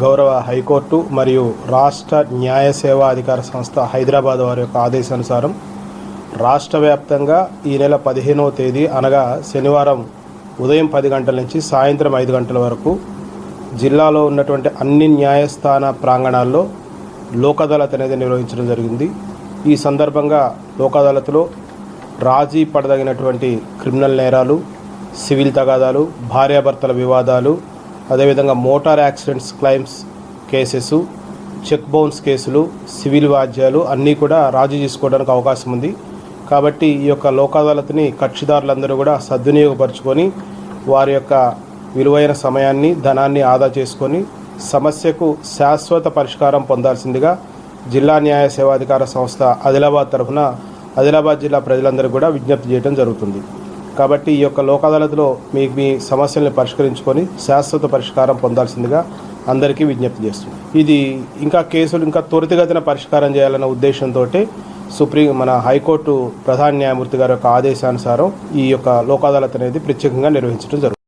గౌరవ హైకోర్టు మరియు రాష్ట్ర న్యాయ సేవా అధికార సంస్థ హైదరాబాద్ వారి యొక్క ఆదేశానుసారం రాష్ట్ర వ్యాప్తంగా ఈ నెల పదిహేనవ తేదీ అనగా శనివారం ఉదయం పది గంటల నుంచి సాయంత్రం ఐదు గంటల వరకు జిల్లాలో ఉన్నటువంటి అన్ని న్యాయస్థాన ప్రాంగణాల్లో లోక్ అదాలత్ అనేది నిర్వహించడం జరిగింది. ఈ సందర్భంగా లోక్ అదాలత్లో రాజీ పడదగినటువంటి క్రిమినల్ నేరాలు సివిల్ తగాదాలు భార్యాభర్తల వివాదాలు అదేవిధంగా motor accidents claims cases check bounce కేసులు సివిల్ వాద్యాలు అన్నీ కూడా రాజీ చేసుకోవడానికి అవకాశం ఉంది. కాబట్టి ఈ యొక్క లోక్ అదాలత్ని కక్షిదారులందరూ కూడా సద్వినియోగపరుచుకొని వారి యొక్క విలువైన సమయాన్ని ధనాన్ని ఆదా చేసుకొని సమస్యకు శాశ్వత పరిష్కారం పొందాల్సిందిగా జిల్లా న్యాయ సేవాధికార సంస్థ ఆదిలాబాద్ తరఫున ఆదిలాబాద్ జిల్లా ప్రజలందరూ కూడా విజ్ఞప్తి చేయడం జరుగుతుంది. కాబట్టి ఈ యొక్క లోక్ అదాలత్లో మీ మీ సమస్యల్ని పరిష్కరించుకొని శాశ్వత పరిష్కారం పొందాల్సిందిగా అందరికీ విజ్ఞప్తి చేస్తుంది ఇది ఇంకా కేసులు ఇంకా త్వరితగతిన పరిష్కారం చేయాలన్న ఉద్దేశంతో సుప్రీం మన హైకోర్టు ప్రధాన న్యాయమూర్తి గారి యొక్క ఆదేశానుసారం ఈ యొక్క లోక్ అదాలత్ అనేది ప్రత్యేకంగా నిర్వహించడం జరుగుతుంది.